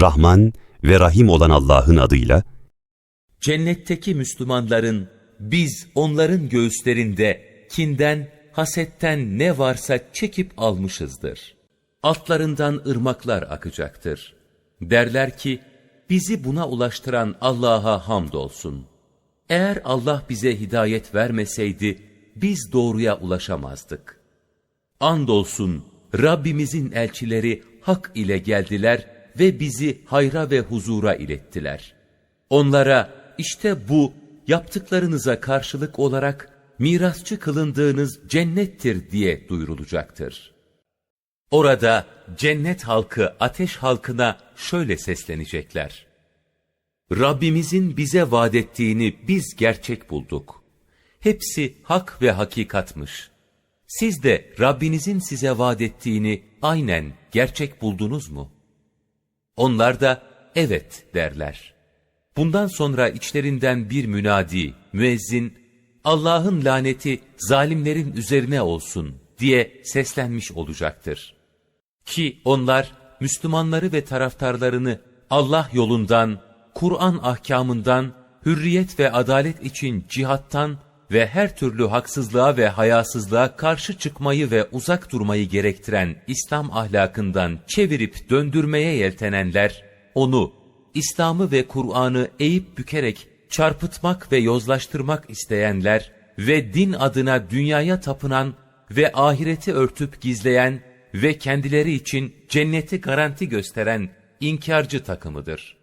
Rahman ve Rahim olan Allah'ın adıyla, Cennetteki Müslümanların biz onların göğüslerinde kinden, hasetten ne varsa çekip almışızdır. Altlarından ırmaklar akacaktır. Derler ki, bizi buna ulaştıran Allah'a hamdolsun. Eğer Allah bize hidayet vermeseydi, biz doğruya ulaşamazdık. Andolsun Rabbimizin elçileri hak ile geldiler ve bizi hayra ve huzura ilettiler. Onlara işte bu yaptıklarınıza karşılık olarak mirasçı kılındığınız cennettir diye duyurulacaktır. Orada cennet halkı ateş halkına şöyle seslenecekler. Rabbimizin bize vaat ettiğini biz gerçek bulduk. Hepsi hak ve hakikatmış. Siz de Rabbinizin size vaat ettiğini aynen gerçek buldunuz mu? Onlar da evet derler. Bundan sonra içlerinden bir münadi, müezzin, Allah'ın laneti zalimlerin üzerine olsun diye seslenmiş olacaktır. Ki onlar Müslümanları ve taraftarlarını Allah yolundan, Kur'an ahkamından, hürriyet ve adalet için cihattan ve her türlü haksızlığa ve hayasızlığa karşı çıkmayı ve uzak durmayı gerektiren İslam ahlakından çevirip döndürmeye yeltenenler, onu, İslam'ı ve Kur'an'ı eğip bükerek çarpıtmak ve yozlaştırmak isteyenler ve din adına dünyaya tapınan ve ahireti örtüp gizleyen ve kendileri için cenneti garanti gösteren inkarcı takımıdır.